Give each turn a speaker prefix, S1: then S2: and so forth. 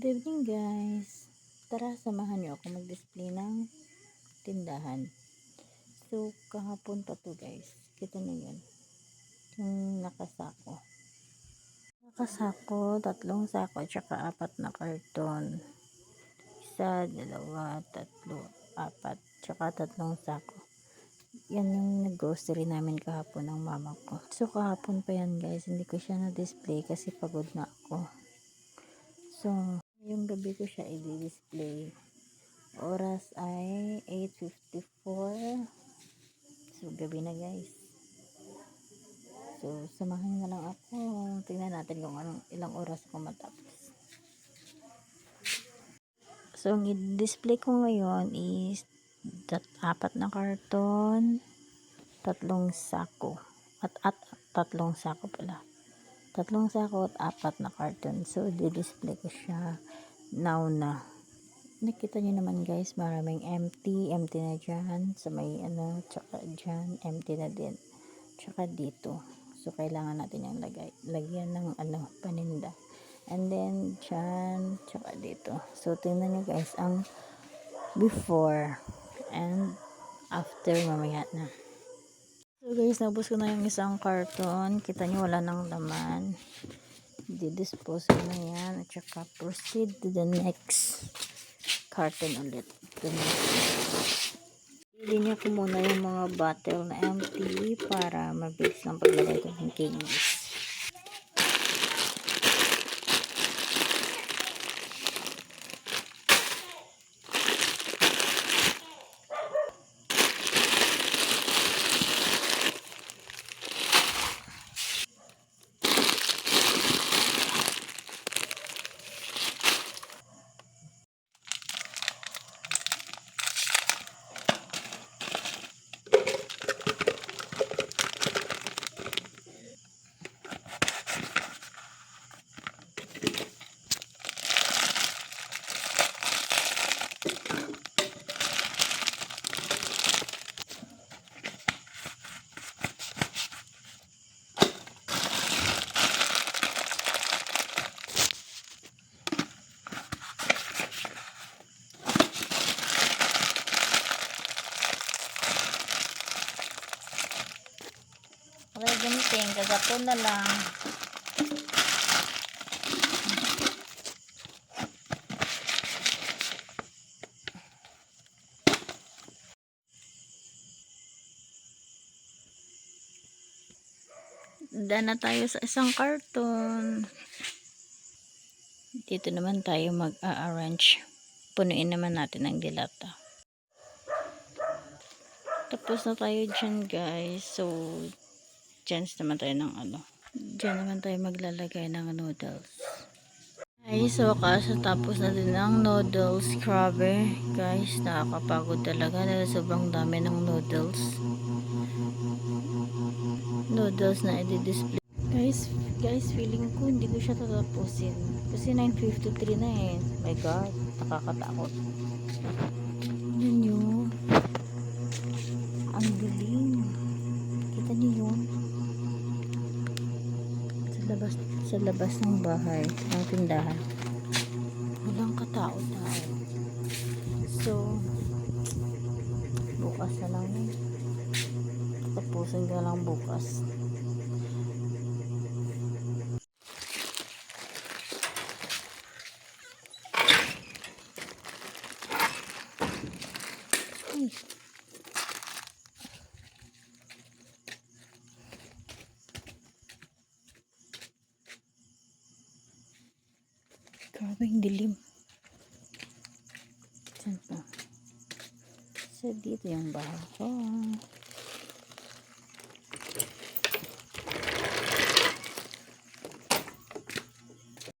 S1: Good evening guys. Tara, samahan niyo ako mag-display ng tindahan. So, kahapon pa to guys. Kita niyo yun. Yung nakasako. Nakasako, tatlong sako, tsaka apat na karton. Isa, dalawa, tatlo, apat, tsaka tatlong sako. Yan yung nag-grocery namin kahapon ng mama ko. So, kahapon pa yan guys. Hindi ko siya na-display kasi pagod na ako. So, yung gabi ko siya i-display. Oras ay 8.54. So, gabi na guys. So, samahan na lang ako. Tingnan natin kung anong ilang oras ako matapos. So, ang i-display ko ngayon is tat apat na karton, tatlong sako. At, at tatlong sako pala tatlong sako at apat na carton. So, di-display ko siya now na. Nakita nyo naman guys, maraming empty. Empty na dyan. Sa may ano, tsaka dyan. Empty na din. Tsaka dito. So, kailangan natin yung lagay. Lagyan ng ano, paninda. And then, dyan, tsaka dito. So, tingnan nyo guys, ang before and after mamaya na. So guys, nabos ko na yung isang karton. Kita nyo wala nang laman. Didispose ko na yan. At saka proceed to the next carton ulit. Pilinya ko muna yung mga bottle na empty para mabilis lang paglagay ko ng candies. Okay, gamitin. Kagapon na lang. Handa na tayo sa isang karton. Dito naman tayo mag-arrange. Punuin naman natin ang dilata. Tapos na tayo dyan guys. So, chance naman tayo ng ano. Diyan naman tayo maglalagay ng noodles. Ay, so kasi tapos na din ang noodles. Grabe, guys, nakakapagod talaga dahil sobrang dami ng noodles. Noodles na i-display. Guys, guys, feeling ko hindi ko siya tatapusin. Kasi 9.53 na eh. My God, nakakatakot. Yun yun. Ang dilim. Kita niyo yun? Labas, sa labas ng bahay, ng tindahan. Walang katao-tao. So, bukas na lang yun. Tapusin ka lang bukas. Ay. Grabe yung dilim. Saan pa? Sa dito yung bahay ko.